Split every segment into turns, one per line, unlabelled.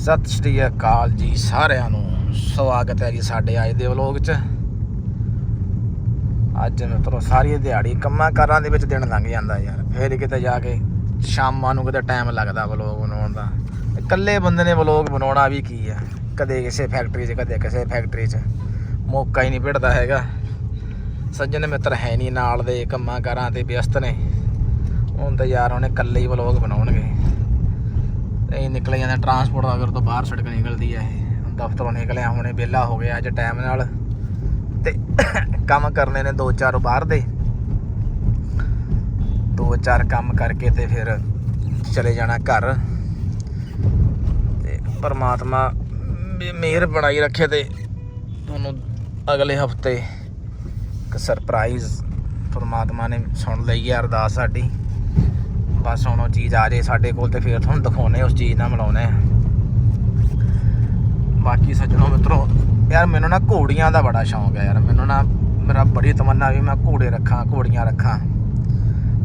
ਸਤਿ ਸ਼੍ਰੀ ਅਕਾਲ ਜੀ ਸਾਰਿਆਂ ਨੂੰ। ਸਵਾਗਤ ਹੈ ਜੀ ਸਾਡੇ ਅੱਜ ਦੇ ਵਲੋਗ 'ਚ। ਅੱਜ ਮਿੱਤਰੋ ਸਾਰੀ ਦਿਹਾੜੀ ਕੰਮਾਂ ਕਾਰਾਂ ਦੇ ਵਿੱਚ ਦਿਨ ਲੰਘ ਜਾਂਦਾ ਯਾਰ। ਫੇਰ ਕਿਤੇ ਜਾ ਕੇ ਸ਼ਾਮਾਂ ਨੂੰ ਕਿਤੇ ਟਾਈਮ ਲੱਗਦਾ ਵਲੋਗ ਬਣਾਉਣ ਦਾ। ਇਕੱਲੇ ਬੰਦੇ ਨੇ ਵਲੋਗ ਬਣਾਉਣਾ ਵੀ ਕੀ ਆ? ਕਦੇ ਕਿਸੇ ਫੈਕਟਰੀ 'ਚ, ਕਦੇ ਕਿਸੇ ਫੈਕਟਰੀ 'ਚ। ਮੌਕਾ ਹੀ ਨਹੀਂ ਭਿੜਦਾ ਹੈਗਾ। ਸੱਜਣ ਮਿੱਤਰ ਹੈ ਨਹੀਂ ਨਾਲ ਦੇ ਕੰਮਾਂ ਕਾਰਾਂ ਤੇ ਵਿਅਸਤ ਨੇ। ਹੁਣ ਤਾਂ ਯਾਰ ਉਹਨੇ ਇਕੱਲੇ ਹੀ ਵਲੋਗ ਬਣਾਉਣਗੇ। ਇਹ ਨਿਕਲ ਜਾਂਦਾ ਟਰਾਂਸਪੋਰਟ ਅਗਰ ਤੋਂ ਬਾਹਰ ਸੜਕ ਨਿਕਲਦੀ ਹੈ ਇਹ। ਦਫ਼ਤਰੋਂ ਨਿਕਲਿਆ, ਹੁਣੇ ਵਿਹਲਾ ਹੋ ਗਿਆ ਅੱਜ ਟਾਈਮ ਨਾਲ। ਤੇ ਕੰਮ ਕਰਨੇ ਨੇ ਦੋ ਚਾਰ ਬਾਹਰ ਦੇ। ਦੋ ਚਾਰ ਕੰਮ ਕਰਕੇ ਤੇ ਫਿਰ ਚਲੇ ਜਾਣਾ ਘਰ। ਤੇ ਪਰਮਾਤਮਾ ਮਿਹਰ ਬਣਾਈ ਰੱਖੇ ਤੇ ਤੁਹਾਨੂੰ ਅਗਲੇ ਹਫ਼ਤੇ ਇੱਕ ਸਰਪ੍ਰਾਈਜ਼ ਪਰਮਾਤਮਾ ਨੇ ਸੁਣ ਲਈ ਹੈ ਅਰਦਾਸ ਸਾਡੀ। ਬਸ ਹੁਣ ਉਹ ਚੀਜ਼ ਆ ਜੇ ਸਾਡੇ ਕੋਲ ਤੇ ਫਿਰ ਤੁਹਾਨੂੰ ਦਿਖਾਉਣੇ, ਉਸ ਚੀਜ਼ ਨਾਲ ਮਿਲਾਉਣੇ। ਆ ਬਾਕੀ ਸੱਜਣੋ ਮਿੱਤਰੋ, ਯਾਰ ਮੈਨੂੰ ਨਾ ਘੋੜੀਆਂ ਦਾ ਬੜਾ ਸ਼ੌਂਕ ਹੈ ਯਾਰ। ਮੈਨੂੰ ਨਾ, ਮੇਰਾ ਬੜੀ ਤਮੰਨਾ ਵੀ ਮੈਂ ਘੋੜੇ ਰੱਖਾਂ, ਘੋੜੀਆਂ ਰੱਖਾਂ।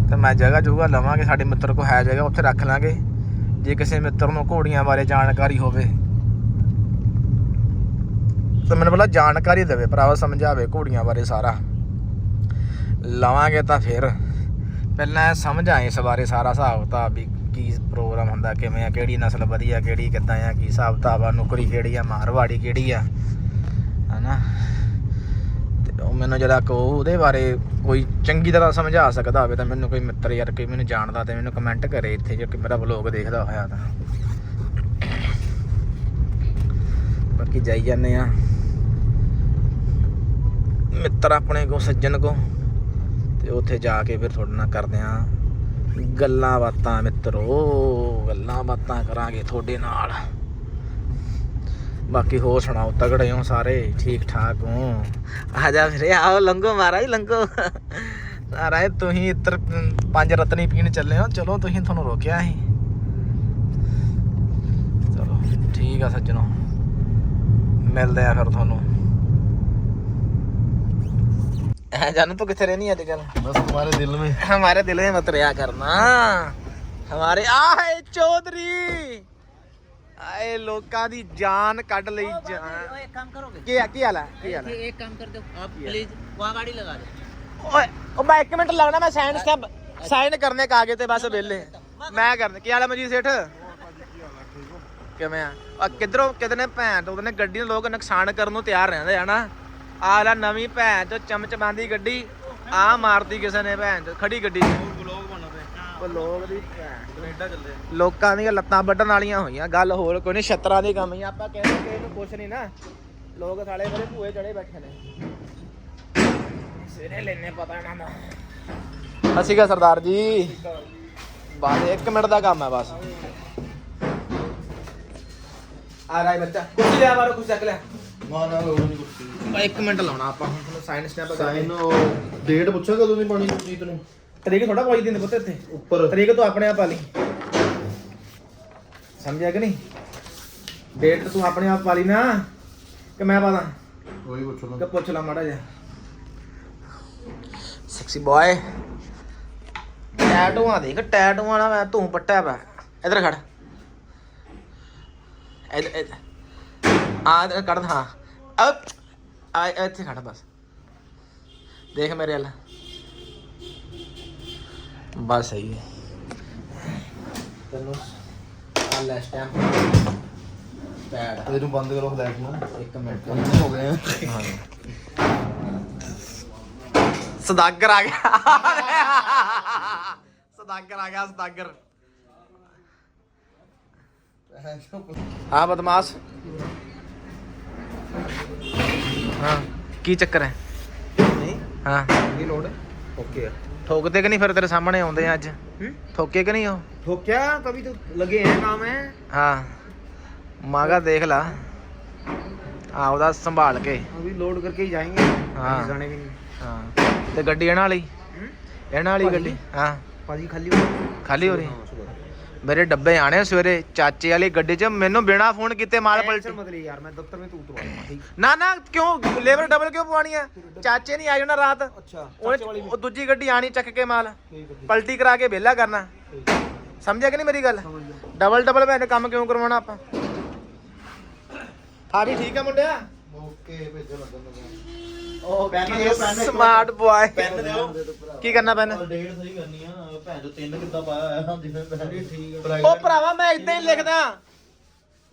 ਤੇ ਮੈਂ ਜਗ੍ਹਾ ਜੁਗਾ ਲਵਾਂਗੇ, ਸਾਡੇ ਮਿੱਤਰ ਕੋ ਹੈ ਜਗ੍ਹਾ, ਉੱਥੇ ਰੱਖ ਲਾਂਗੇ। ਜੇ ਕਿਸੇ ਮਿੱਤਰ ਨੂੰ ਘੋੜੀਆਂ ਬਾਰੇ ਜਾਣਕਾਰੀ ਹੋਵੇ, ਤਾਂ ਮੈਨੂੰ ਪਹਿਲਾਂ ਜਾਣਕਾਰੀ ਦੇਵੇ, ਭਰਾਵਾ ਸਮਝਾਵੇ ਘੋੜੀਆਂ ਬਾਰੇ ਸਾਰਾ। ਲਵਾਂਗੇ ਤਾਂ ਫਿਰ। ਪਹਿਲਾਂ ਸਮਝ ਆਏ ਇਸ ਬਾਰੇ ਸਾਰਾ ਹਿਸਾਬ ਕਿਤਾਬ ਵੀ ਕੀ ਪ੍ਰੋਗਰਾਮ ਹੁੰਦਾ, ਕਿਵੇਂ ਆ, ਕਿਹੜੀ ਨਸਲ ਵਧੀਆ, ਕਿਹੜੀ ਕਿੱਦਾਂ ਆ, ਕੀ ਹਿਸਾਬ ਕਿਤਾਬ ਆ, ਨੌਕਰੀ ਕਿਹੜੀ ਆ, ਮਾਰਵਾੜੀ ਕਿਹੜੀ ਆ, ਹਨਾ? ਤੇ ਉਹ ਮੈਨੂੰ ਜਿਹੜਾ ਕੋ ਉਹਦੇ ਬਾਰੇ, ਕੋਈ ਚੰਗੀ ਤਰ੍ਹਾਂ ਸਮਝਾ ਸਕਦਾ ਹੋਵੇ ਤਾਂ ਮੈਨੂੰ ਕੋਈ ਮਿੱਤਰ ਯਾਰ ਕੋਈ ਮੈਨੂੰ ਜਾਣਦਾ ਤੇ ਮੈਨੂੰ ਕਮੈਂਟ ਕਰੇ ਇੱਥੇ, ਜੇ ਕਿ ਮੇਰਾ ਵਲੋਗ ਦੇਖਦਾ ਹੋਇਆ ਤਾਂ। ਬਾਕੀ ਜਾਈ ਜਾਂਦੇ ਆ। ਮਿੱਤਰ ਆਪਣੇ ਕੋ, ਸੱਜਣ ਕੋ। ਤੇ ਉੱਥੇ ਜਾ ਕੇ ਫਿਰ ਤੁਹਾਡੇ ਨਾਲ ਕਰਦੇ ਆ ਗੱਲਾਂ ਬਾਤਾਂ ਮਿੱਤਰੋ, ਗੱਲਾਂ ਬਾਤਾਂ ਕਰਾਂਗੇ ਤੁਹਾਡੇ ਨਾਲ। ਬਾਕੀ ਹੋਰ ਸੁਣਾਓ, ਤਗੜੇ ਹੋ ਸਾਰੇ ਠੀਕ ਠਾਕ ਹੋ? ਆ ਜਾ ਫਿਰੇ ਆਓ ਲੰਗੋ ਮਹਾਰਾਜ ਲੰਗੋ ਸਾਰਾ ਤੁਸੀਂ ਇੱਧਰ ਪੰਜ ਰਤਨੀ ਪੀਣ ਚੱਲੇ ਹੋ, ਚਲੋ ਤੁਸੀਂ ਤੁਹਾਨੂੰ ਰੋਕਿਆ ਸੀ। ਚਲੋ, ਠੀਕ ਆ ਸੱਜਣੋ। ਮਿਲਦੇ ਆ ਫਿਰ ਤੁਹਾਨੂੰ। ਐ ਜਾਨ ਤੂੰ ਕਿੱਥੇ ਰਹਿਣੀ ਅੱਜ ਕੱਲ
बस हमारे दिल में
हमारे दिल में मत रहा करना हमारे आए चौधरी ਆਏ ਲੋਕਾਂ ਦੀ ਜਾਨ ਕੱਢ ਲਈ ਜਾਨ
एक काम करोगे
ਕੀ ਕੀ ਹਾਲ ਹੈ ਕੀ ਹਾਲ ਹੈ
एक काम कर दो आप प्लीज वहाँ गाड़ी लगा दो
ਓਏ ਉਹ ਮੈਂ 1 ਮਿੰਟ ਲੱਗਣਾ ਮੈਂ ਸਾਈਨ ਸਟੈਪ ਸਾਈਨ ਕਰਨੇ ਕਾਗਜ਼ ਤੇ ਬਸ ਵਿਹਲੇ ਮੈਂ ਕਰਨੇ ਕੀ ਹਾਲ ਹੈ ਮਜੀਦ ਸੇਠ ਕਿਵੇਂ ਆ ਆ ਕਿਧਰੋਂ ਕਿਦਨੇ ਭੈਣ ਤੋਂ ਉਹਨੇ ਗੱਡੀ ਨੂੰ ਲੋਕ ਨੁਕਸਾਨ ਕਰਨ ਨੂੰ ਤਿਆਰ ਰਹਿੰਦੇ ਹਨਾ ਆ ਲੈ ਨਵੀਂ ਭੈਣ ਚੋ ਚਮਚਮਾਂਦੀ ਗੱਡੀ। ਆ ਮਾਰਦੀ ਕਿਸੇ ਨੇ ਭੈਣ ਚੋ ਖੜੀ ਗੱਡੀ ਬਲੌਗ ਦੀ ਭੈਣ
ਕੈਨੇਡਾ ਚੱਲੇ
ਲੋਕਾਂ ਦੀਆਂ ਲੱਤਾਂ ਵੱਢਣ ਵਾਲੀਆਂ ਹੋਈਆਂ ਗੱਲ ਹੋਰ ਕੋਈ ਨਹੀਂ ਕੰਮ ਹੀ ਆਪਾਂ ਕਹਿੰਦੇ ਕਿ ਇਹਨੂੰ ਕੁਛ ਨਹੀਂ ਨਾ। ਲੋਕ ਸਾਲੇ ਬੜੇ ਭੂਏ ਚੜੇ ਬੈਠੇ ਨੇ। ਸਿਰੇ ਲੈਨੇ ਪਤਾ ਨਾ ਨਾ ਅਸੀਂ ਕਾ ਸਰਦਾਰ ਜੀ। ਬਸ ਇੱਕ ਮਿੰਟ ਦਾ ਕੰਮ ਹੈ ਬਸ। ਆ ਰਾਈ ਬੱਚਾ ਕੁਛ ਲਿਆ ਮਾਰੋ ਕੁਛ ਚੱਕ ਲਿਆ।
ਮਾਂ ਨਾਲ ਨਹੀਂ ਕੁਛ
1 ਮਿੰਟ ਲਾਉਣਾ ਆਪਾਂ। ਹੁਣ ਤੁਹਾਨੂੰ ਸਾਈਨ ਸਟੈਪ
ਸਾਈਨ ਡੇਟ ਪੁੱਛਿਆ ਕਦੋਂ ਦੀ ਪਾਣੀ ਜੀਤ ਨੂੰ?
ਤਰੀਕ ਥੋੜਾ ਪਾਈ ਦਿੰਦੇ ਪੁੱਤ ਇੱਥੇ।
ਉੱਪਰ।
ਤਰੀਕ ਤੂੰ ਆਪਣੇ ਆਪ ਪਾ ਲਈ। ਸਮਝਿਆ ਕਿ ਨਹੀਂ? ਡੇਟ ਤੂੰ ਆਪਣੇ ਆਪ ਪਾ ਲਈ ਨਾ ਕਿ ਮੈਂ ਪਾਦਾ
ਕੋਈ ਪੁੱਛ ਲਓ
ਕਿ ਪੁੱਛ ਲਾ ਮਾੜਾ ਜਿਹਾ। ਸੈਕਸੀ ਬॉय ਟੈਟੂਆਂ ਦੇਖ ਟੈਟੂਆਂ ਨਾਲ ਮੈਂ ਤੂੰ ਪੱਟਿਆ ਪਿਆ। ਇਧਰ ਖੜ। ਇਧਰ ਇਧਰ ਆ ਇਧਰ ਕੱਢ ਹਾਂ ਅਬ ਆ ਇੱਥੇ ਖੜ ਬਸ। ਦੇਖ ਮੇਰੇ ਵੱਲ। ਬਸ ਸਹੀ ਹੈ। ਤੈਨੂੰ ਆ ਲੈ ਸਟੈਂਪ ਪੈਡ
ਇਹਨੂੰ ਬੰਦ ਕਰੋ ਫਲੈਸ਼ ਨੂੰ।
ਇੱਕ ਮਿੰਟ।
ਬੰਦ ਹੋ ਗਏ ਆ।
ਸਦਾਗਰ ਆ ਗਿਆ। ਸਦਾਗਰ ਆ ਗਿਆ ਸਦਾਗਰ। ਹਾਂ ਬਦਮਾਸ਼। ਕੀ ਚੱਕਰ ਹੈ? ਠੋਕਦੇ ਕਿ ਨਹੀਂ ਫਿਰ ਤੇਰੇ ਸਾਹਮਣੇ ਆਉਂਦੇ ਆ ਅੱਜ? ਠੋਕੇ ਕਿ ਨਹੀਂ ਉਹ?
ਠੋਕਿਆ? ਤभी ਤੂੰ ਲਗੇ ਹੈ ਕੰਮ ਹੈ
ਹਾਂ। ਮਾਗਾ ਦੇਖ ਲਾ। ਆ ਉਹਦਾ ਸੰਭਾਲ ਕੇ।
ਅਭੀ ਲੋਡ ਕਰਕੇ ਜਾਏਂਗੇ।
ਹਾਂ।
ਜਾਣੇ ਵੀ ਨਹੀਂ।
ਹਾਂ। ਤੇ ਗੱਡੀ ਇਹਨਾਂ ਵਾਲੀ? ਇਹਨਾਂ ਵਾਲੀ ਗੱਡੀ? ਹਾਂ।
ਭਾਜੀ ਖਾਲੀ ਹੋ ਰਹੀ।
ਖਾਲੀ ਹੋ ਰਹੀ? ਮੇਰੇ ਡੱਬੇ ਆਣੇ ਸਵੇਰੇ ਚਾਚੇ ਵਾਲੀ ਗੱਡੀ 'ਚ ਮੈਨੂੰ ਬਿਨਾ ਫੋਨ ਕੀਤੇ ਮਾਲ ਪਲਟ
ਮਗਲੀ ਯਾਰ ਮੈਂ ਦਫ਼ਤਰ ਵਿੱਚ ਤੂੰ ਉਤਰਵਾ
ਨਾ ਨਾ ਕਿਉਂ? ਲੇਬਰ ਡਬਲ ਕਿਉਂ ਪਵਾਣੀ ਆ? ਚਾਚੇ ਨਹੀਂ ਆ ਜਾਣਾ ਰਾਤ। ਅੱਛਾ ਉਹ ਦੂਜੀ ਗੱਡੀ ਆਣੀ ਚੱਕ ਕੇ ਮਾਲ। ਪਲਟੀ ਕਰਾ ਕੇ ਵਿਹਲਾ ਕਰਨਾ। ਸਮਝਿਆ ਕਿ ਨਹੀਂ ਮੇਰੀ ਗੱਲ? ਡਬਲ ਡਬਲ ਮੈਂ ਕੰਮ ਕਿਉਂ ਕਰਵਾਉਣਾ ਆਪਾਂ? ਆ ਵੀ ਠੀਕ ਆ ਮੁੰਡਿਆ।
ਓਕੇ ਭੇਜੋ ਲੱਗਣ
ਓਕੇ ਸਮਾਰਟ ਬੁਆਏ
ਪੈਨ ਦਿਓ
ਕੀ ਕਰਨਾ ਪੈਨ
ਡੇਟ ਸਹੀ ਕਰਨੀ ਆ ਭੈਣ ਜੋ ਤਿੰਨ ਕਿੱਦਾਂ ਪਾਇਆ ਹੋਇਆ ਜਿਵੇਂ ਮੈਂ ਠੀਕ ਆ।
ਉਹ ਭਰਾਵਾ ਮੈਂ ਇਦਾਂ ਹੀ ਲਿਖਦਾ।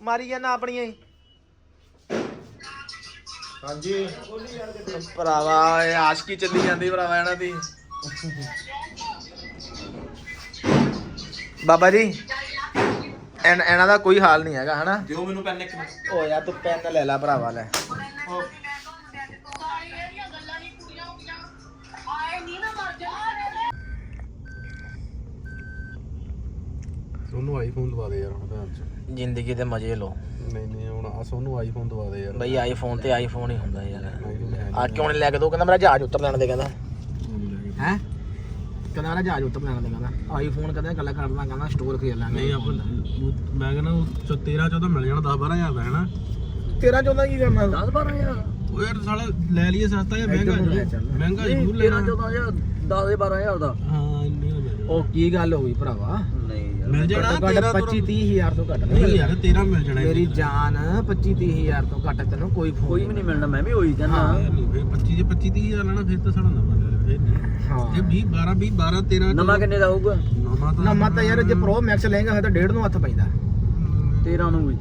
ਮਾਰੀ ਜਾਣਾ ਆਪਣੀਆਂ ਹੀ।
ਹਾਂਜੀ।
ਭਰਾਵਾ ਇਹ ਆਸ਼ਕੀ ਚੱਲੀ ਜਾਂਦੀ ਭਰਾਵਾ ਇਹਨਾਂ ਦੀ। ਬਾਬਾ ਜੀ ਐਨ- ਇਹਨਾਂ ਦਾ ਕੋਈ ਹਾਲ ਨਹੀਂ ਹੈਗਾ ਹਨਾ?
ਦਿਓ ਮੈਨੂੰ ਪੈਨ ਇੱਕ ਮਿੰਟ।
ਓ ਯਾਰ ਤੂੰ ਪੈਨ ਲੈ ਲੈ ਭਰਾਵਾ ਲੈ।
ਸੋਨੂੰ ਆਈਫੋਨ ਦਵਾ ਦੇ ਯਾਰ ਹੁਣ ਭੈਣ ਚ
ਜ਼ਿੰਦਗੀ ਦੇ ਮਜ਼ੇ ਲਓ।
ਨਹੀਂ ਨਹੀਂ ਹੁਣ ਆ ਸੋਨੂੰ ਆਈਫੋਨ ਦਵਾ ਦੇ ਯਾਰ।
ਬਈ ਆਈਫੋਨ ਤੇ ਆਈਫੋਨ ਹੀ ਹੁੰਦਾ ਯਾਰ। ਆ ਕਿਉਂ ਨਹੀਂ ਲੈ ਕੇ ਦੋ ਕਹਿੰਦਾ ਮੇਰਾ ਜਹਾਜ਼ ਉੱਤਰ ਲੈਣ ਦੇ ਕਹਿੰਦਾ।
ਨਹੀਂ।
ਹੈ? ਕਹਿੰਦਾ ਮੇਰਾ ਜਹਾਜ਼ ਉੱਤਰ ਲੈਣ ਦੇ ਕਹਿੰਦਾ। ਆਈਫੋਨ ਕਹਿੰਦਾ ਗੱਲ ਕਰਦਾ ਕਹਿੰਦਾ ਸਟੋਰ ਖਰੀਦ ਲਾਂਗੇ
ਨਹੀਂ ਆਪਾਂ ਉਹ- ਮੈਂ ਕਹਿੰਦਾ ਉਹ 13 14 ਮਿਲ ਜਾਣਾ 10 12000 ਦਾ ਹੈ ਨਾ।
ਤੇਰਾ ਕੀ ਕਰਨਾ?
10 12000
ਉਹ ਯਾਰ ਸਾਲਾ ਲੈ ਲਈਏ ਸਸਤਾ ਜਾਂ ਮਹਿੰਗਾ
ਇੱਧਰ ਨੂੰ ਲੈ
ਜ਼ਰੂਰ।
ਚੱਲ।
ਮਹਿੰਗਾ ਜ਼ਰੂਰ ਲੈਣਾ।
14000 10 12000 ਦਾ।
ਹਾਂ ਇੰਨੇ ਦਾ ਮਿਲ ਜਾਣਾ।
ਉਹ ਕੀ ਗੱਲ ਹੋਈ ਭਰਾਵਾ?
ਨਹੀਂ
ਮਿਲ ਜਾਣਾ
ਘੱਟੋ ਘੱਟ
13
25 30 ਹਜ਼ਾਰ ਤੋਂ ਘੱਟ
ਨਹੀਂ ਯਾਰ 13 ਮਿਲ ਜਾਣਾ
ਮੇਰੀ ਜਾਨ 25 30 ਹਜ਼ਾਰ ਤੋਂ ਘੱਟ ਤੈਨੂੰ ਕੋਈ ਫੋਨ
ਕੋਈ ਵੀ ਨਹੀਂ ਮਿਲਣਾ। ਮੈਂ ਵੀ ਹੋਈ ਕਹਿੰਦਾ।
ਹਾਂ। ਨਹੀਂ ਫਿਰ 25 ਜੇ 25 30 ਹਜ਼ਾਰ ਲੈਣਾ ਫਿਰ ਤਾਂ ਸਾਡਾ ਨਵਾਂ ਲੈ ਲੈ ਫਿਰ ਨਹੀਂ।
ਹਾਂ।
ਇਹ 20 12 20 12 13
ਨਵਾਂ ਕਿੰਨੇ ਦਾ ਹੋਊਗਾ?
ਨਵਾਂ ਤਾਂ
ਨਾ ਮਤ ਯਾਰ ਜੇ ਪ੍ਰੋ ਮੈਕਸ ਲਏਗਾ ਫਿਰ ਤਾਂ ਡੇਢ ਨੂੰ ਹੱਥ ਪੈਂਦਾ।
13 ਨੂੰ ਵੀ।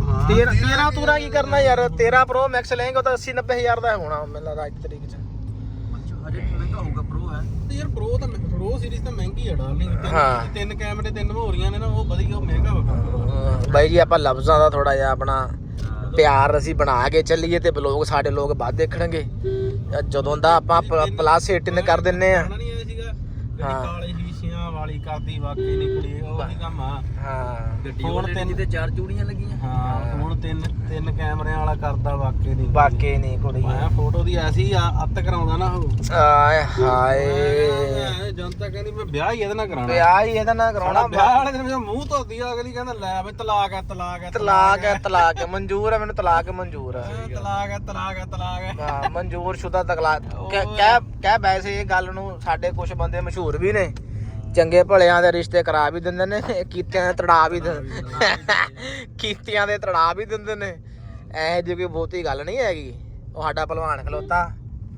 ਹਾਂ
13 13 ਤੂਰਾ ਕੀ ਕਰਨਾ ਯਾਰ 13 ਪ੍ਰੋ ਮੈਕਸ ਲਏਗਾ ਤਾਂ 80 90 ਹਜ਼ਾਰ ਦਾ ਹੋਣਾ ਮੈਨੂੰ ਲੱਗਦਾ ਅੱਜ ਤਰੀਕ ਚ।
ਹਜੇ ਮਹਿੰਗਾ ਹੋਊਗਾ ਪ੍ਰੋ ਹੈ।
ਤੇ ਯਾਰ ਪ੍ਰੋ ਤਾਂ ਪ੍ਰੋ ਸੀਰੀਜ਼ ਤਾਂ ਮਹਿੰਗੀ ਆ ਡਾਰਲਿੰਗ
ਹਾਂ।
ਤਿੰਨ ਤਿੰਨ ਕੈਮਰੇ ਤਿੰਨ ਹੋ ਰਹੀਆਂ ਨੇ ਨਾ ਉਹ ਵਧੀਆ ਉਹ ਮਹਿੰਗਾ ਵਾ
ਅਹ ਬਾਈ ਜੀ ਆਪਾਂ ਲਫ਼ਜ਼ਾਂ ਦਾ ਥੋੜਾ ਜਿਹਾ ਆਪਣਾ ਪਿਆਰ ਅਸੀਂ ਬਣਾ ਕੇ ਚੱਲੀਏ ਤੇ ਲੋਕ ਸਾਡੇ ਲੋਕ ਬਾਅਦ ਦੇਖਣਗੇ। ਜਦੋਂ ਦਾ ਆਪਾਂ ਪਲੱਸ 18 ਕਰ ਦਿੰਨੇ ਆ।
ਨਹੀਂ ਸੀਗਾ
ਹਾਂ।
ਕਾਲੇ ਵਾਲੀ ਕਰਦੀ ਵਾਕਈ ਨਹੀਂ ਕੁੜੀ ਉਹ ਹੀ ਕੰਮ ਆ।
ਹਾਂ।
ਗੱਡੀ
ਹੁਣ ਤਿੰਨ-
ਤੇ ਚਾਰ ਚੂੜੀਆਂ ਲੱਗੀਆਂ।
ਹਾਂ ਹੁਣ ਤਿੰਨ ਤਿੰਨ ਕੈਮਰਿਆਂ ਵਾਲਾ ਕਰਦਾ ਵਾਕਈ ਨਹੀਂ
ਬਾਕੀ ਨਹੀਂ ਕੁੜੀ।
ਮੈਂ ਫੋਟੋ ਦੀ ਐਸੀ ਆ ਅੱਤ ਕਰਾਉਂਦਾ ਨਾ ਉਹ।
ਆਏ ਹਾਏ।
ਜਨਤਾ ਕਹਿੰਦੀ ਮੈਂ ਵਿਆਹ ਹੀ ਇਹਦੇ ਨਾਲ ਕਰਾਉਣਾ।
ਵਿਆਹ ਹੀ ਇਹਦਾ ਨਾ ਕਰਾਉਣਾ
ਵਿਆਹ ਵਾਲੇ ਦਿਨ ਜਦੋਂ ਮੂੰਹ ਧੋਦੀ ਆ ਅਗਲੀ ਕਹਿੰਦਾ ਲੈ ਬਈ ਤਲਾਕ ਹੈ ਤਲਾਕ ਹੈ
ਤਲਾਕ ਹੈ ਤਲਾਕ ਹੈ ਮਨਜ਼ੂਰ ਹੈ ਮੈਨੂੰ ਤਲਾਕ ਮਨਜ਼ੂਰ ਹੈ
ਤਲਾਕ ਹੈ ਤਲਾਕ ਹੈ ਤਲਾਕ ਹੈ
ਹਾਂ ਮਨਜ਼ੂਰ ਸ਼ੁਦਾ ਤਲਾਕ। ਕਹਿ ਕਹਿ- ਕਹਿ ਵੈਸੇ ਇਹ ਗੱਲ ਨੂੰ ਸਾਡੇ ਕੁਝ ਬੰਦੇ ਮਸ਼ਹੂਰ ਵੀ ਨੇ। ਚੰਗੇ ਭਲਿਆਂ ਦੇ ਰਿਸ਼ਤੇ ਕਰਾ ਵੀ ਦਿੰਦੇ ਨੇ ਕੀਤਿਆਂ ਦੇ ਤੜਾ ਵੀ ਦਿੰਦੇ ਕੀਤਿਆਂ ਦੇ ਤੜਾ ਵੀ ਦਿੰਦੇ ਨੇ। ਇਹ ਜਿਹੀ ਕੋਈ ਬਹੁਤੀ ਗੱਲ ਨਹੀਂ ਹੈਗੀ। ਉਹ ਸਾਡਾ ਪਹਿਲਵਾਨ ਖਲੋਤਾ।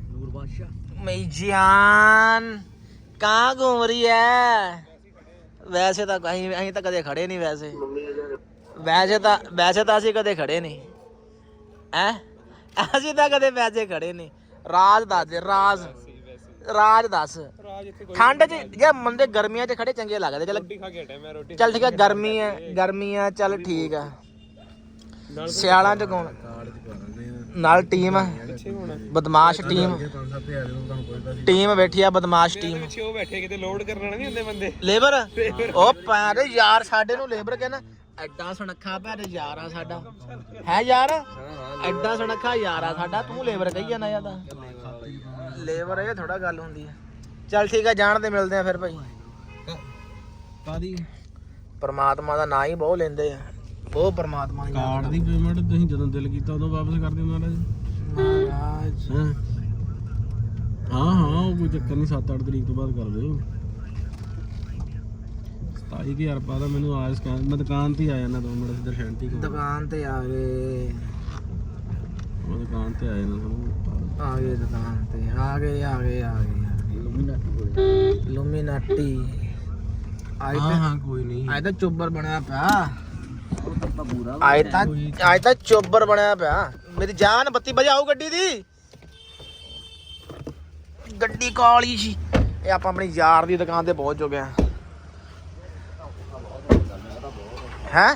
ਨੂਰ ਬਾਦਸ਼ਾਹ।
ਮੇਰੀ ਜਾਨ ਕਹਾਂ ਘੁੰਮ ਰਹੀ ਹੈ ਵੈਸੇ ਤਾਂ ਅਸੀਂ ਅਸੀਂ ਤਾਂ ਕਦੇ ਖੜੇ ਨਹੀਂ ਵੈਸੇ। ਵੈਸੇ ਤਾਂ ਵੈਸੇ ਤਾਂ ਅਸੀਂ ਕਦੇ ਖੜੇ ਨਹੀਂ। ਹੈ? ਅਸੀਂ ਤਾਂ ਕਦੇ ਵੈਸੇ ਖੜੇ ਨਹੀਂ। ਰਾਜ ਦੱਸ ਦੇ ਰਾਜ। ਰਾਜ ਦੱਸ। ਠੰਡ 'ਚ ਜਾਂ ਮੰਦੇ ਗਰਮੀਆਂ 'ਚ ਖੜੇ ਚੰਗੇ ਲੱਗਦੇ ਚੱਲ ਚੱਲ ਠੀਕ ਹੈ ਗਰਮੀ ਹੈ ਗਰਮੀ ਹੈ ਚੱਲ ਠੀਕ ਆ। ਸਿਆਲਾਂ 'ਚ ਕੌਣ? ਨਾਲ ਟੀਮ ਬਦਮਾਸ਼ ਟੀਮ। ਟੀਮ ਬੈਠੀ ਆ ਬਦਮਾਸ਼ ਟੀਮ।
ਪਿੱਛੇ ਉਹ ਬੈਠੇ ਕਿਤੇ ਲੋਡ ਕਰਨ ਵਾਲੇ ਨਹੀਂ ਹੁੰਦੇ ਬੰਦੇ।
ਲੇਬਰ? ਉਹ ਪਾਰੇ ਯਾਰ ਸਾਡੇ ਨੂੰ ਲੇਬਰ ਕਹਿੰਦਾ ਐਡਾ ਸੁਣੱਖਾ ਭੈਰੇ ਯਾਰ ਆ ਸਾਡਾ। ਹੈ ਯਾਰ? ਐਡਾ ਸੁਣੱਖਾ ਯਾਰ ਆ ਸਾਡਾ ਤੂੰ ਲੇਬਰ ਕਹੀ ਜਾਂਦਾ ਜ਼ਿਆਦਾ ਲੇਬਰ ਇਹ ਥੋੜਾ ਗੱਲ ਹੁੰਦੀ ਹੈ। ਚੱਲ ਠੀਕ ਆ ਜਾਣ ਤੇ ਮਿਲਦੇ ਆ ਫਿਰ ਭਾਈ।
ਕਾਦੀ
ਪਰਮਾਤਮਾ ਦਾ ਨਾਂ ਹੀ ਬਹੁਤ ਲੈਂਦੇ ਆ। ਬਹੁਤ ਪਰਮਾਤਮਾ ਦੀ
ਕਾਰਡ ਦੀ ਪੇਮੈਂਟ ਤੁਸੀਂ ਜਦੋਂ ਦਿਲ ਕੀਤਾ ਉਦੋਂ ਵਾਪਸ ਕਰ ਦਿਓ ਮਹਾਰਾਜ।
ਮਹਾਰਾਜ।
ਹਾਂ? ਹਾਂ ਹਾਂ ਉਹ ਕੋਈ ਚੱਕਰ ਨਹੀਂ 7-8 ਤਰੀਕ ਤੋਂ ਬਾਅਦ ਕਰ ਦਿਓ। 27000 ਰੁਪਏ ਦਾ ਮੈਨੂੰ ਆਜ ਮੈਂ ਦੁਕਾਨ ਤੇ ਹੀ ਆ ਜਾਣਾ ਦੋ ਮਿੰਟ ਸਿੱਧਰ ਸ਼ੈਂਟੀ ਕੋਲ।
ਦੁਕਾਨ ਤੇ ਆ ਗਏ।
ਉਹ ਦੁਕਾਨ ਤੇ ਆ ਜਾਣਾ ਤੁਹਾਨੂੰ
ਆ ਗਏ ਦੁਕਾਨ ਤੇ ਆ ਗਏ ਆ ਗਏ ਆ ਗਏ ਆ ਗਏ।
ਲੂਮੀਨਾਟੀ ਕੋਲੇ।
ਲੂਮੀਨਾਟੀ ਆਈ
ਹਾਂ
ਤੇ
ਹਾਂ ਕੋਈ ਨਹੀਂ।
ਆਏ ਤਾਂ ਚੋਬਰ ਬਣਿਆ ਪਿਆ।
ਉਹ ਤਾਂ ਪੂਰਾ
ਆਏ ਤਾਂ ਆਏ ਤਾਂ ਚੋਬਰ ਬਣਿਆ ਪਿਆ। ਮੇਰੀ ਜਾਨ ਬੱਤੀ ਵਜਾਓ ਗੱਡੀ ਦੀ। ਗੱਡੀ ਕਾਲੀ ਸੀ ਇਹ ਆਪਾਂ ਆਪਣੀ ਯਾਰ ਦੀ ਦੁਕਾਨ ਤੇ ਪਹੁੰਚ ਚੁੱਕੇ ਆ ਹੈ?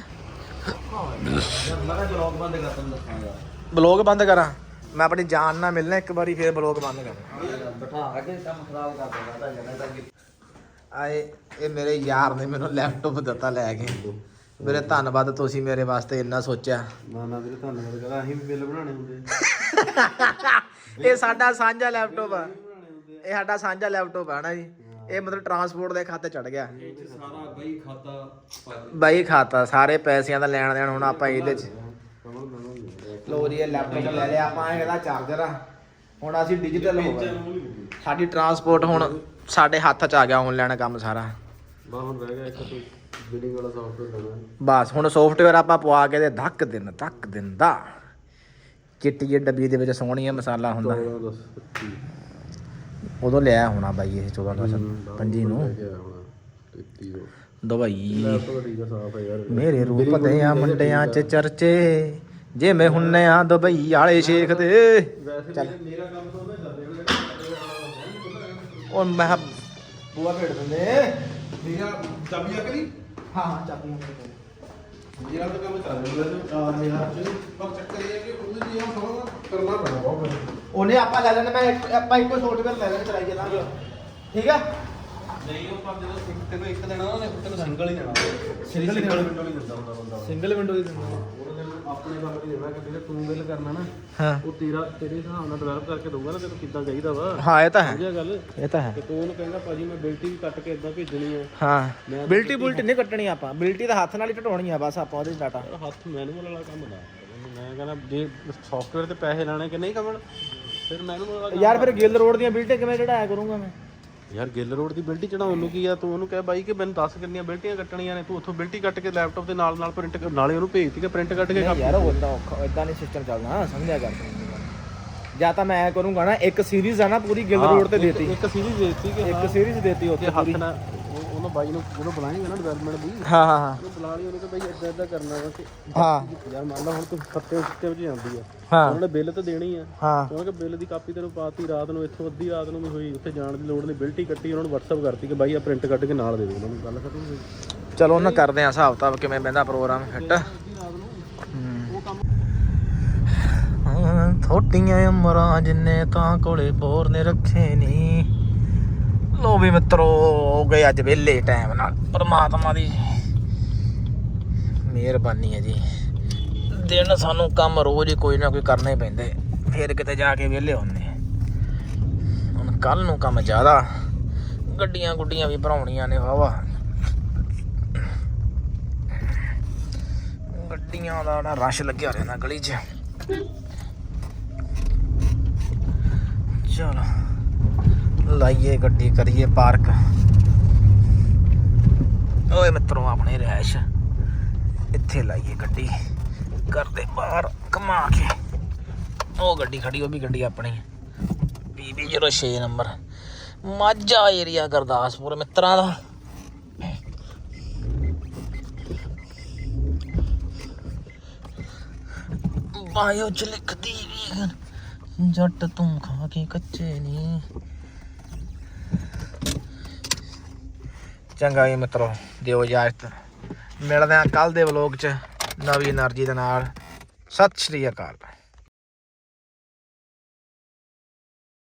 ਬਲੌਗ ਬੰਦ ਕਰਾਂ। ਮੈਂ ਆਪਣੀ ਜਾਨ ਨਾਲ ਮਿਲਣਾ ਇੱਕ ਵਾਰੀ ਫੇਰ ਬਲੌਗ ਬੰਦ ਕਰਾਂ
ਬਿਠਾ ਕੇ ਕੰਮ ਖਰਾਬ ਕਰ ਦੇਣਾ ਤਾਂ ਜਨਾ ਤਾਂ
ਆਏ ਇਹ ਮੇਰੇ ਯਾਰ ਨੇ ਮੈਨੂੰ ਲੈਪਟਾਪ ਦਿੱਤਾ ਲੈ ਕੇ। ਮੇਰੇ ਧੰਨਵਾਦ ਤੁਸੀਂ ਮੇਰੇ ਵਾਸਤੇ ਇੰਨਾ ਸੋਚਿਆ।
ਨਾ ਨਾ ਵੀਰੇ ਧੰਨਵਾਦ ਕਰਾ ਅਸੀਂ ਵੀ ਬਿੱਲ ਬਣਾਉਣੇ ਹੁੰਦੇ
ਇਹ ਸਾਡਾ ਸਾਂਝਾ ਲੈਪਟਾਪ ਆ। ਇਹ ਸਾਡਾ ਸਾਂਝਾ ਲੈਪਟਾਪ ਆ ਨਾ ਜੀ। ਇਹ ਮਤਲਬ ਟਰਾਂਸਪੋਰਟ ਦੇ ਖਾਤੇ ਚੜ ਗਿਆ।
ਸਾਰਾ ਬਈ ਖਾਤਾ
ਬਾਈ ਖਾਤਾ ਸਾਰੇ ਪੈਸਿਆਂ ਦਾ ਲੈਣ ਦੇਣ ਹੁਣ ਆਪਾਂ ਇਹਦੇ ਚ। ਲੋ ਜੀ ਇਹ ਲੈਪਟਾਪ ਲੈ ਲਿਆ ਆਪਾਂ ਇਹਦਾ ਚਾਰਜਰ ਆ। ਹੁਣ ਅਸੀਂ ਡਿਜੀਟਲ ਹੋ ਗਏ। ਸਾਡੀ ਟਰਾਂਸਪੋਰਟ ਹੁਣ ਸਾਡੇ ਹੱਥ 'ਚ ਆ ਗਿਆ ਆਨਲਾਈਨ ਕੰਮ ਸਾਰਾ।
ਬਾ ਹੁਣ ਰਹਿ ਗਿਆ ਇੱਕ ਬਿਲਿੰਗ ਵਾਲਾ ਸੌਫਟਵੇਅਰ ਲੈਣਾ
ਬਸ ਹੁਣ ਸੌਫਟਵੇਅਰ ਆਪਾਂ ਪਵਾ ਕੇ ਤੇ ਧੱਕ ਦਿਨ ਧੱਕ ਦਿੰਦਾ ਚਿੱਟੀ ਜਿਹੀ ਡੱਬੀ ਦੇ ਵਿੱਚ ਸੋਹਣੀਆ ਮਸਾਲਾ ਹੁੰਦਾ।
14 10 25
ਉਦੋਂ ਲਿਆ ਹੋਣਾ ਬਾਈ ਇਹ 14 ਦਾ ਪੰਜੀ ਨੂੰ।
33 ਦੋ।
ਦਵਾਈ
ਲੈਪਟਾਪ ਠੀਕ ਆ ਸਾਫ਼ ਹੈ ਯਾਰ
ਮੇਰੇ ਰੂਪ ਦੇ ਆ ਮੁੰਡਿਆਂ 'ਚ ਚਰਚੇ। ਜੇ ਮੈਂ ਹੁੰਨੇ ਆ ਦੁਬਈ ਵਾਲੇ ਸ਼ੇਖ ਦੇ
ਵੈਸੇ ਮੇਰਾ ਕੰਮ ਤਾਂ ਉਹਨੇ ਕਰ
ਉਹ ਮੈਂ ਕਿਹਾ ਬੂਆ ਭੇੜ ਦਿੰਦੇ।
ਮੇਰਾ ਚਾਬੀ ਆ ਕਰੀ
ਹਾਂ ਹਾਂ ਚਾਬੀਆਂ
ਮੇਰਾ ਤਾਂ ਕੰਮ ਚੱਲ ਰਿਹਾ ਵੈਸੇ। ਆ ਮੇਰਾ। ਪਰ ਚੱਕਰ ਇਹ ਹੈ ਕਿ ਉਹਦੇ ਜੀ ਆ ਥੋੜਾ ਕਰਨਾ ਪੈਣਾ ਬਹੁਤ
ਉਹਨੇ ਆਪਾਂ ਲੈ ਲੈਣਾ ਮੈਂ ਆਪਾਂ ਇੱਕੋ ਸੌਫਟਵੇਅਰ ਲੈ ਲੈਣਾ ਚਲਾਈ ਜਾਵਾਂਗੇ। ਠੀਕ ਆ?
ਨਹੀਂ ਉਹ ਪਰ ਜਦੋਂ ਤੈਨੂੰ ਇੱਕ ਦੇਣਾ ਉਹਨੇ ਤੈਨੂੰ ਸਿੰਗਲ ਹੀ ਦੇਣਾ।
Single ਹੀ
ਦਿੰਦਾ ਹੁੰਦਾ ਬੰਦਾ।
ਸਿੰਗਲ ਵਿੰਡੋ ਦੀ ਦਿੰਦਾ।
ਆਪਣੇ ਕੰਮ ਦੀ ਦੇਣਾ ਕਿ ਜਿਹੜਾ ਤੂੰ ਬਿੱਲ ਕਰਨਾ ਨਾ
ਹਾਂ।
ਉਹ ਤੇਰਾ ਤੇਰੇ ਹਿਸਾਬ ਨਾਲ ਡਿਵੈਲਪ ਕਰਕੇ ਦਊਗਾ ਨਾ ਤੈਨੂੰ ਕਿੱਦਾਂ ਚਾਹੀਦਾ ਵਾ।
ਹਾਂ ਇਹ ਤਾਂ ਹੈ।
ਸਮਝਿਆ ਗੱਲ।
ਇਹ ਤਾਂ ਹੈ।
ਤੇ ਤੂੰ ਉਹਨੂੰ ਕਹਿੰਦਾ ਭਾਜੀ ਮੈਂ ਬਿਲਟੀ ਵੀ ਕੱਟ ਕੇ ਇਦਾਂ ਭੇਜਣੀ ਆ।
ਹਾਂ। ਬਿਲਟੀ ਬੁਲਟੀ ਨਹੀਂ ਕੱਟਣੀ ਆਪਾਂ। ਬਿਲਟੀ ਤਾਂ ਹੱਥ ਨਾਲ ਹੀ ਟਟਾਉਣੀ ਆ ਬਸ ਆਪਾਂ ਉਹਦੇ ਡਾਟਾ
ਯਾਰ ਹੱਥ ਮੈਨੂਅਲ ਵਾਲਾ ਕੰਮ ਦਾ ਮੈਂ ਕਹਿੰਦਾ ਜੇ ਸੌਫਟਵੇਅਰ ਤੇ ਪੈਸੇ ਲੈਣੇ ਕਿ ਨਹੀਂ ਕਮਣ ਫਿਰ ਮੈਨੂਅਲ ਵਾਲਾ
ਯਾਰ ਫਿਰ ਗਿੱਲ ਰੋਡ ਦੀਆਂ ਬਿਲਟੇ ਕਿਵੇਂ ਚੜਾਇਆ ਕਰੂੰਗਾ ਮੈਂ?
ਯਾਰ ਗਿੱਲ ਰੋਡ ਦੀ ਬਿਲਟੀ ਚੜਾਉਣ ਨੂੰ ਕੀ ਆ? ਤੂੰ ਉਹਨੂੰ ਕਹਿ ਬਾਈ ਕਿ ਮੈਨੂੰ 10 ਕਿੰਨੀਆਂ ਬਿਲਟੀਆਂ ਕੱਟਣੀਆਂ ਨੇ। ਤੂੰ ਉੱਥੋਂ ਬਿਲਟੀ ਕੱਟ ਕੇ ਲੈਪਟਾਪ ਦੇ ਨਾਲ ਨਾਲ ਪ੍ਰਿੰਟ ਨਾਲੇ ਉਹਨੂੰ ਭੇਜਤੀ ਕਿ ਪ੍ਰਿੰਟ ਕੱਟ ਕੇ
ਨਹੀਂ ਯਾਰ ਉਹ ਇਦਾਂ ਔਖਾ ਇਦਾਂ ਨਹੀਂ ਸਿਸਟਮ ਚੱਲਣਾ ਸਮਝਿਆ ਕਰ। ਜਾਂ ਤਾਂ ਮੈਂ ਐਂ ਕਰੂੰਗਾ ਨਾ ਇੱਕ ਸੀਰੀਜ਼ ਆ ਨਾ ਪੂਰੀ ਗਿੱਲ ਰੋਡ ਤੇ ਦੇਤੀ।
ਇੱਕ ਸੀਰੀਜ਼ ਦੇਤੀ ਕਿ
ਇੱਕ ਸੀਰੀਜ਼ ਦੇਤੀ ਉੱਥੇ
ਹੱਥ ਨਾਲ ਬਾਈ ਨੂੰ ਜਦੋਂ ਬੁਲਾਏਗਾ ਨਾ ਡਿਵੈਲਪਮੈਂਟ ਦੀ
ਹਾਂ ਹਾਂ ਹਾਂ।
ਉਹ ਬੁਲਾ ਲਈ ਉਹਨੇ ਕਿ ਬਾਈ ਇਦਾਂ ਇਦਾਂ ਕਰਨਾ ਵਾ ਕਿ
ਹਾਂ।
ਯਾਰ ਮੰਨ ਲਾ ਹੁਣ ਤੂੰ ਸੱਤੇ ਉੱਤੇ ਵਿੱਚ ਜਾਂਦੀ ਆ।
ਹਾਂ।
ਉਹਨਾਂ ਬਿੱਲ ਤਾਂ ਦੇਣੀ ਆ।
ਹਾਂ।
ਉਹਨਾਂ ਕੇ ਬਿੱਲ ਦੀ ਕਾਪੀ ਤੈਨੂੰ ਪਾਤੀ ਰਾਤ ਨੂੰ ਇੱਥੋਂ ਅੱਧੀ ਰਾਤ ਨੂੰ ਵੀ ਹੋਈ ਉੱਥੇ ਜਾਣ ਦੀ ਲੋੜ ਨਹੀਂ। ਬਿਲਟੀ ਕੱਟੀ ਉਹਨਾਂ ਨੂੰ WhatsApp ਕਰਤੀ ਕਿ ਬਾਈ ਆ ਪ੍ਰਿੰਟ ਕੱਢ ਕੇ ਨਾਲ ਦੇ ਦੇ ਉਹਨਾਂ ਨੂੰ ਗੱਲ ਖਤਮ ਹੋ ਗਈ।
ਚਲੋ ਉਹਨਾਂ ਕਰਦੇ ਆ ਹਿਸਾਬ ਕਿਤਾਬ ਕਿਵੇਂ ਬਹਿੰਦਾ ਪ੍ਰੋਗਰਾਮ ਫਿੱਟ ਥੋਟੀਆਂ ਉਮਰਾਂ ਜਿੰਨੇ ਤਾਂ ਕੋਲੇ ਬੋਰ ਨੇ ਰੱਖੇ ਨਹੀਂ ਲੋ ਵੀ ਮਿੱਤਰੋ, ਹੋ ਗਏ ਅੱਜ ਵਿਹਲੇ ਟਾਈਮ ਨਾਲ। ਪਰਮਾਤਮਾ ਦੀ ਮਿਹਰਬਾਨੀ ਹੈ ਜੀ। ਦਿਨ ਸਾਨੂੰ ਕੰਮ ਰੋਜ਼ ਹੀ ਕੋਈ ਨਾ ਕੋਈ ਕਰਨੇ ਪੈਂਦੇ ਫਿਰ ਕਿਤੇ ਜਾ ਕੇ ਵਿਹਲੇ ਹੁੰਦੇ ਹੁਣ ਕੱਲ ਨੂੰ ਕੰਮ ਜ਼ਿਆਦਾ, ਗੱਡੀਆਂ ਗੁੱਡੀਆਂ ਵੀ ਭਰਾਉਣੀਆਂ ਨੇ ਵਾਵਾ ਗੱਡੀਆਂ ਦਾ ਨਾ ਰਸ਼ ਲੱਗਿਆ ਰਹਿੰਦਾ ਗਲੀ 'ਚ। ਚਲੋ। ਲਾਈਏ ਗੱਡੀ ਕਰੀਏ ਪਾਰਕ। ਓਏ ਮਿੱਤਰੋ, ਆਪਣੇ ਰਹਿਸ਼ ਇੱਥੇ ਲਾਈਏ ਗੱਡੀ। ਕਰਦੇ ਬਾਹਰ ਕਮਾ ਕੇ। ਉਹ ਗੱਡੀ ਖੜੀ, ਉਹ ਵੀ ਗੱਡੀ ਆਪਣੀ। ਬੀਬੀ 06 ਨੰਬਰ। ਮਾਝਾ ਏਰੀਆ ਗੁਰਦਾਸਪੁਰ, ਮਿੱਤਰਾਂ ਦਾ। ਬਾਇਓ ਚ ਲਿਖਦੀ ਵੀ ਜੱਟ ਤੂੰ ਖਾ ਕੇ ਕੱਚੇ ਨਹੀਂ ਚੰਗਾ ਜੀ ਮਿੱਤਰੋ, ਦਿਓ ਇਜਾਜ਼ਤ। ਮਿਲਦੇ ਆ ਕੱਲ ਦੇ ਵਲੌਗ 'ਚ ਨਵੀਂ એનર્ਜੀ ਦੇ ਨਾਲ। ਸਤਿ ਸ਼੍ਰੀ ਅਕਾਲ।